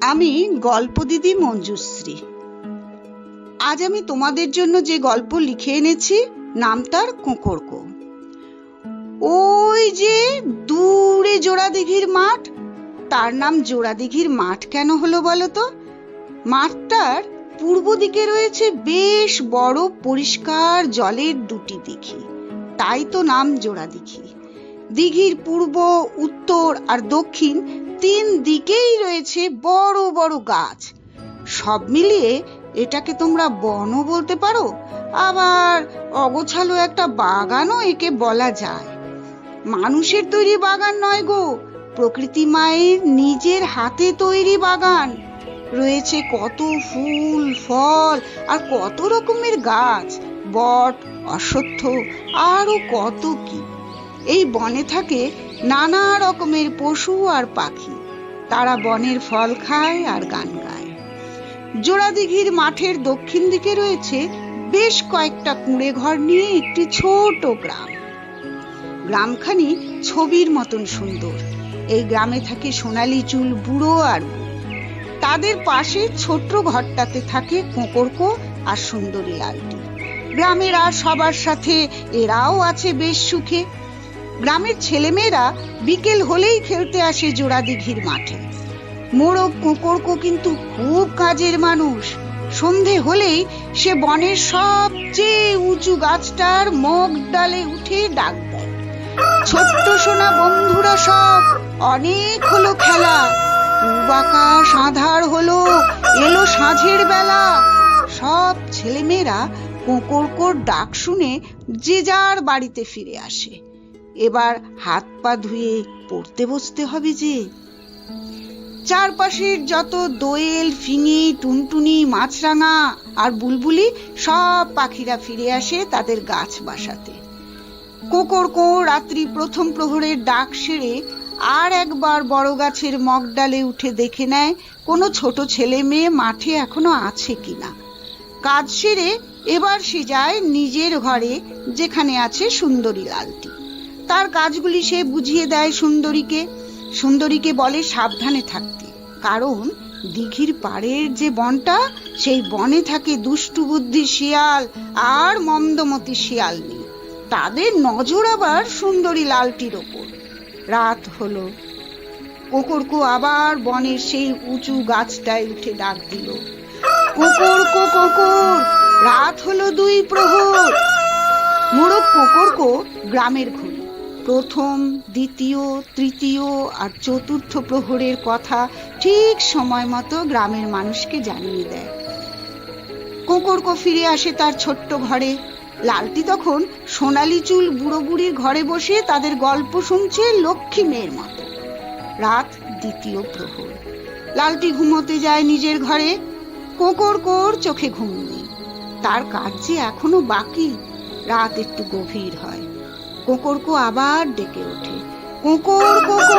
আমি গল্প দিদি মঞ্জুশ্রী। আজ আমি তোমাদের জন্য যে গল্প লিখে এনেছি, নাম তার কোঁকড়কো ওই যে দূরে জোড়াদিঘির মাঠ, তার নাম জোড়াদিঘির মাঠ কেন হলো বলো তো? মাঠটার পূর্ব দিকে রয়েছে বেশ বড় পরিষ্কার জলের দুটি দিঘি, তাই তো নাম জোড়া দিঘি দিঘির পূর্ব, উত্তর আর দক্ষিণ তিন দিকেই রয়েছে বড় বড় গাছ। সব মিলিয়ে এটাকে তোমরা বনও বলতে পারো, আবার অগোছালো একটা বাগানও একে বলা যায়। মানুষের তৈরি বাগান নয় গো, প্রকৃতি মায়ের নিজের হাতে তৈরি বাগান। রয়েছে কত ফুল, ফল আর কত রকমের গাছ, বট, অশ্বত্থ আরও কত কি। এই বনে থাকে নানা রকমের পশু আর পাখি। তারা বনের ফল খায় আর গান গায়। জোড়াদিঘির মাঠের দক্ষিণ দিকে রয়েছে বেশ কয়েকটা কুঁড়ে ঘর নিয়ে একটি ছোট গ্রাম। গ্রামখানি ছবির মতন সুন্দর। এই গ্রামে থাকে সোনালী চুল বুড়ো আর তাদের পাশে ছোট্ট ঘরটাতে থাকে কোঁকড়কো আর সুন্দরী লালটি। গ্রামের আর সবার সাথে এরাও আছে বেশ সুখে। গ্রামের ছেলেমেয়েরা বিকেল হলেই খেলতে আসে জোড়াদিঘির মাঠে। মোড়ক কোঁকড়কো কিন্তু খুব কাজের মানুষ। সন্ধে হলেই সে বনের সবচেয়ে উঁচু গাছটার মগ ডালে উঠে ডাক দেয়। ছোট্ট সোনা বন্ধুরা সব, অনেক হলো খেলা। পূব আকাশ আধার হলো, এলো সাঁঝের বেলা। সব ছেলেমেয়েরা কোঁকড়কোর ডাক শুনে যে যার বাড়িতে ফিরে আসে। এবার হাত পা ধুয়ে পড়তে বসতে হবে যে। চারপাশের যত দোয়েল, ফিঙি, টুনটুনি, মাছরাঙা আর বুলবুলি সব পাখিরা ফিরে আসে তাদের গাছ বাসাতে। কোকড়কো রাত্রি প্রথম প্রহরের ডাক সেরে আর একবার বড় গাছের মগডালে উঠে দেখে নেয় কোনো ছোট ছেলে মেয়ে মাঠে এখনও আছে কিনা। কাজ সেরে এবার সে যায় নিজের ঘরে যেখানে আছে সুন্দরী লালটি। তার কাজগুলি সে বুঝিয়ে দেয় সুন্দরীকে। সুন্দরীকে বলে, সাবধানে থাকতে। কারণ দিঘির পাড়ের যে বনটা, সেই বনে থাকে দুষ্টু বুদ্ধি শিয়াল আর মন্দমতি শিয়ালনি তাদের নজর আবার সুন্দরী লালটির ওপর। রাত হলো। কোকরকো আবার বনের সেই উঁচু গাছটায় উঠে ডাক দিল কোকরকো কোকর, রাত হলো দুই প্রহর। মোড়ক কোকরকো গ্রামের ঘড়ি প্রথম, দ্বিতীয়, তৃতীয় আর চতুর্থ প্রহরের কথা ঠিক সময় মতো গ্রামের মানুষকে জানিয়ে দেয়। কোকরকো ফিরে আসে তার ছোট্ট ঘরে। লালটি তখন সোনালি চুল বুড়ো বুড়ির ঘরে বসে তাদের গল্প শুনছে লক্ষ্মী মেয়ের মতো। রাত দ্বিতীয় প্রহর। লালটি ঘুমোতে যায় নিজের ঘরে। কোকর কোর চোখে ঘুম নেই। তার কাজ যে এখনও বাকি, রাত একটু গভীর হয়। কোকরকো আবার ডেকে ওঠে। কোকর কোকর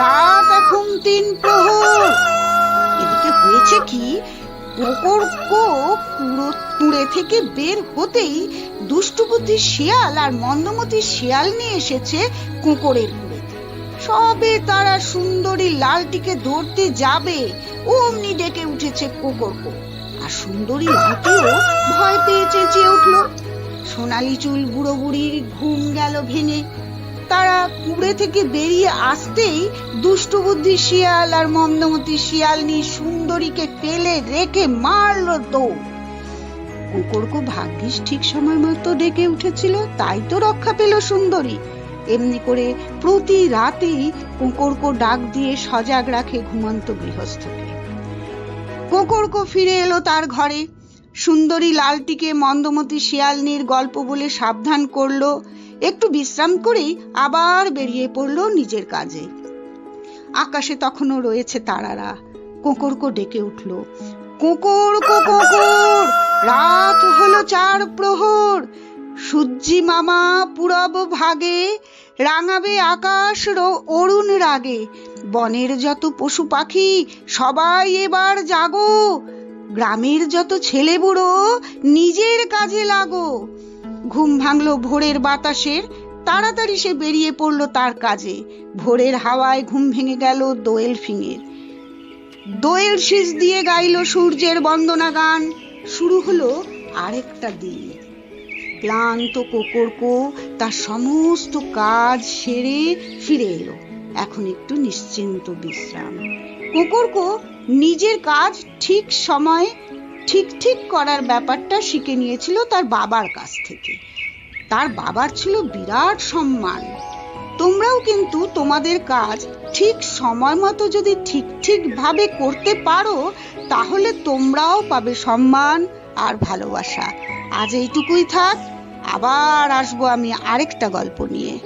রাত এখন তিন প্রহর। এদিকে হয়েছে কি? কুড়ো থেকে বের হতেই শিয়াল আর মন্দমতি শিয়াল নিয়ে এসেছে কুকুরের কুড়েতে সবে তারা সুন্দরী লালটিকে ধরতে যাবে, অমনি ডেকে উঠেছে কোকরকো। আর সুন্দরী লালটিও ভয় পেয়ে চেঁচিয়ে উঠল। সোনালি চুল বুড়ো বুড়ির ঘুম গেল ভেঙে। তারা কুড়ে থেকে বেরিয়ে আসতেই দুষ্টু বুদ্ধি শিয়াল আর মন্দমতি শিয়ালনি সুন্দরীকে ফেলে রেখে মারলো দৌড়। কুকুরকো ভাগ্যিস ঠিক সময় মতো ডেকে উঠেছিল, তাই তো রক্ষা পেল সুন্দরী। এমনি করে প্রতি রাতেই কুকুরকো ডাক দিয়ে সজাগ রাখে ঘুমন্ত গৃহস্থকে। কুকুরকো ফিরে এলো তার ঘরে। সুন্দরী লালটিকে মন্দমতি শিয়ালনির গল্প বলে সাবধান করল, একটু বিশ্রাম করেই আবার বেরিয়ে পড়ল নিজের কাজে। আকাশে তখনও রয়েছে তারারা। কোকরকো ডেকে উঠল, কোকর কোকর, রাত হলো চার প্রহর। সূর্যি মামা পুরব ভাগে, রাঙাবে আকাশ অরুণ রাগে। বনের যত পশু পাখি, সবাই এবার জাগো। গ্রামের যত ছেলে বুড়ো, নিজের কাজে লাগো। ঘুম ভাঙলো ভোরের বাতাসের, তাড়াতাড়ি সে বেরিয়ে পড়ল তার কাজে। ভোরের হাওয়ায় ঘুম ভেঙে গেল দোয়েল ফিঙের। দোয়েল শীষ দিয়ে গাইল সূর্যের বন্দনা গান। শুরু হলো আরেকটা দিন। ক্লান্ত কোকরকো তার সমস্ত কাজ সেরে ফিরে এলো। এখন একটু নিশ্চিন্ত বিশ্রাম। কোকরকো নিজের কাজ ঠিক সময়ে, ঠিক ঠিক করার ব্যাপারটা শিখে নিয়েছিল তার বাবার কাছ থেকে। তার বাবার ছিল বিরাট সম্মান। তোমরাও কিন্তু তোমাদের কাজ ঠিক সময় মতো যদি ঠিক ঠিক ভাবে করতে পারো, তাহলে তোমরাও পাবে সম্মান আর ভালোবাসা। আজ এইটুকুই থাক। আবার আসব আমি আরেকটা গল্প নিয়ে।